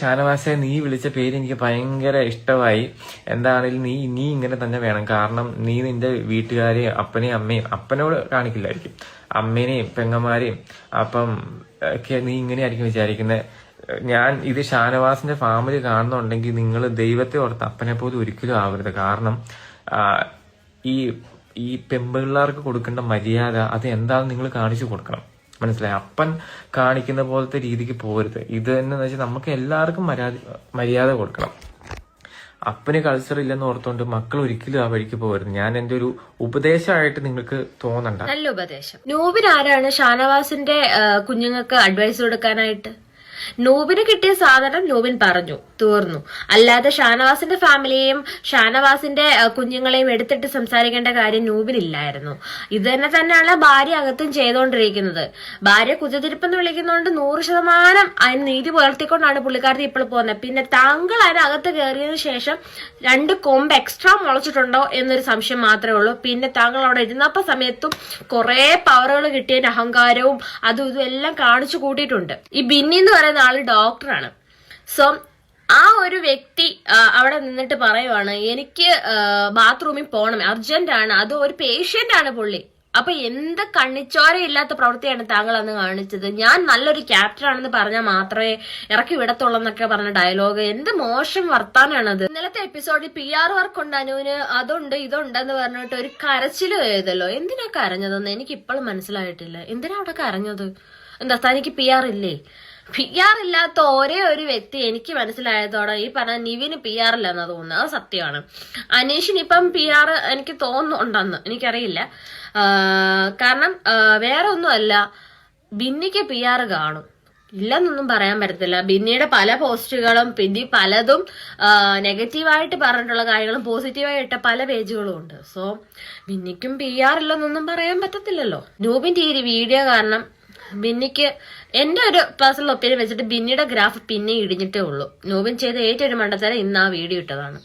ഷാനവാസെ നീ വിളിച്ച പേര് എനിക്ക് ഭയങ്കര ഇഷ്ടമായി. എന്താണെങ്കിലും നീ നീ ഇങ്ങനെ തന്നെ വേണം. കാരണം നീ നിന്റെ വീട്ടുകാരെയും അപ്പനെയും അമ്മയും അപ്പനോട് കാണിക്കില്ലായിരിക്കും. അമ്മേനെയും പെങ്ങന്മാരെയും അപ്പം ഒക്കെ നീ ഇങ്ങനെയായിരിക്കും വിചാരിക്കുന്നത് ഞാൻ ഇത് ഷാനവാസിന്റെ ഫാമിലി കാണുന്നുണ്ടെങ്കിൽ നിങ്ങൾ ദൈവത്തെ ഓർത്ത് അപ്പനെ പോലും ഒരിക്കലും ആവരുത്. കാരണം ഈ ഈ പെമ്പിള്ളേർക്ക് കൊടുക്കേണ്ട മര്യാദ അത് എന്താണെന്ന് നിങ്ങൾ കാണിച്ചു കൊടുക്കണം. മനസ്സിലായി? അപ്പൻ കാണിക്കുന്ന പോലത്തെ രീതിക്ക് പോരുത്. ഇത് എന്ന് വെച്ചാൽ നമുക്ക് എല്ലാവർക്കും മര്യാദ മര്യാദ കൊടുക്കണം. അപ്പന് കൾച്ചർ ഇല്ലെന്ന് ഓർത്തുകൊണ്ട് മക്കൾ ഒരിക്കലും ആ വഴിക്ക് പോകരുത് ഞാൻ എന്റെ ഒരു ഉപദേശമായിട്ട് നിങ്ങൾക്ക് തോന്നണ്ട. നല്ല ഉപദേശം. നോബിൻ ആരാണ്? ഷാനവാസിന്റെ കുഞ്ഞുങ്ങൾക്ക് അഡ്വൈസ് കൊടുക്കാനായിട്ട്? നൂബിന് കിട്ടിയ സാധനം നോബിൻ പറഞ്ഞു തീർന്നു. അല്ലാതെ ഷാനവാസിന്റെ ഫാമിലിയെയും ഷാനവാസിന്റെ കുഞ്ഞുങ്ങളെയും എടുത്തിട്ട് സംസാരിക്കേണ്ട കാര്യം നൂബിനില്ലായിരുന്നു. ഇത് തന്നെ തന്നെയാണ് ഭാര്യ അകത്തും ചെയ്തുകൊണ്ടിരിക്കുന്നത് ഭാര്യ കുജതിരിപ്പെന്ന് വിളിക്കുന്നതുകൊണ്ട് നൂറ് ശതമാനം അതിന് നീതി പുലർത്തിക്കൊണ്ടാണ് പുള്ളിക്കാരത്തി ഇപ്പോൾ പോകുന്നത്. പിന്നെ താങ്കൾ അതിനകത്ത് കയറിയതിനു ശേഷം രണ്ട് കൊമ്പ് എക്സ്ട്രാ മുളച്ചിട്ടുണ്ടോ എന്നൊരു സംശയം മാത്രമേ ഉള്ളൂ. പിന്നെ താങ്കൾ അവിടെ ഇരുന്നപ്പോ സമയത്തും കുറെ പവറുകൾ കിട്ടിയതിന്റെ അഹങ്കാരവും അതും ഇതും എല്ലാം കാണിച്ചു കൂട്ടിയിട്ടുണ്ട്. ഈ ബിന്നി എന്ന് പറയുന്ന ആൾ ഡോക്ടറാണ്. സോ ആ ഒരു വ്യക്തി അവിടെ നിന്നിട്ട് പറയുവാണ് എനിക്ക് ബാത്റൂമിൽ പോകണം അർജന്റ് ആണ് അത് ഒരു പേഷ്യന്റ് ആണ് പുള്ളി. അപ്പൊ എന്ത് കണ്ണിച്ചോരയില്ലാത്ത പ്രവൃത്തിയാണ് താങ്കൾ അന്ന് കാണിച്ചത്? ഞാൻ നല്ലൊരു ക്യാപ്റ്റൻ ആണെന്ന് പറഞ്ഞാൽ മാത്രമേ ഇറക്കി വിടത്തുള്ളൂ എന്നൊക്കെ പറഞ്ഞ ഡയലോഗ്. എന്ത് മോശം വർത്താനാണത്? ഇന്നലത്തെ എപ്പിസോഡിൽ പി ആർ വർക്ക് ഉണ്ട് അനുവിന് അതുണ്ട് ഇതുണ്ട് എന്ന് പറഞ്ഞിട്ട് ഒരു കരച്ചിൽ പോയതല്ലോ എന്തിനാ കരഞ്ഞതെന്ന് എനിക്ക് ഇപ്പോഴും മനസ്സിലായിട്ടില്ല. എന്തിനാ അവിടെ കരഞ്ഞത്? എന്താ തനിക്ക് പി ആർ ഇല്ലേ? പി ആർ ഇല്ലാത്ത ഒരേ ഒരു വ്യക്തി എനിക്ക് മനസ്സിലായതോടെ ഈ പറഞ്ഞ നിവിന് പി ആർ ഇല്ലെന്ന് തോന്നുന്നത് അത് സത്യമാണ്. അനീഷിന് ഇപ്പം പി ആർ എനിക്ക് തോന്നുന്നുണ്ടെന്ന് എനിക്കറിയില്ല. കാരണം വേറെ ഒന്നുമല്ല ബിന്നിക്ക് പി ആർ കാണും. ഇല്ലെന്നൊന്നും പറയാൻ പറ്റത്തില്ല. ബിന്നിയുടെ പല പോസ്റ്റുകളും പിന്നെ പലതും നെഗറ്റീവായിട്ട് പറഞ്ഞിട്ടുള്ള കാര്യങ്ങളും പോസിറ്റീവായിട്ട് പല പേജുകളും ഉണ്ട്. സോ ബിന്നിക്കും പി ആർ ഇല്ലെന്നൊന്നും പറയാൻ പറ്റത്തില്ലല്ലോ. നൂബിന്റെ ഈ വീഡിയോ കാരണം ബിന്നിക്ക് എന്റെ ഒരു പേഴ്സണൽ ഒപ്പീനിയൻ വെച്ചിട്ട് ബിന്നിയുടെ ഗ്രാഫ് പിന്നെ ഇടിഞ്ഞിട്ടേ ഉള്ളൂ. നോബിൻ ചെയ്ത ഏറ്റവും മണ്ടത്തരം ഇന്ന് ആ വീഡിയോ ഇട്ടതാണ്.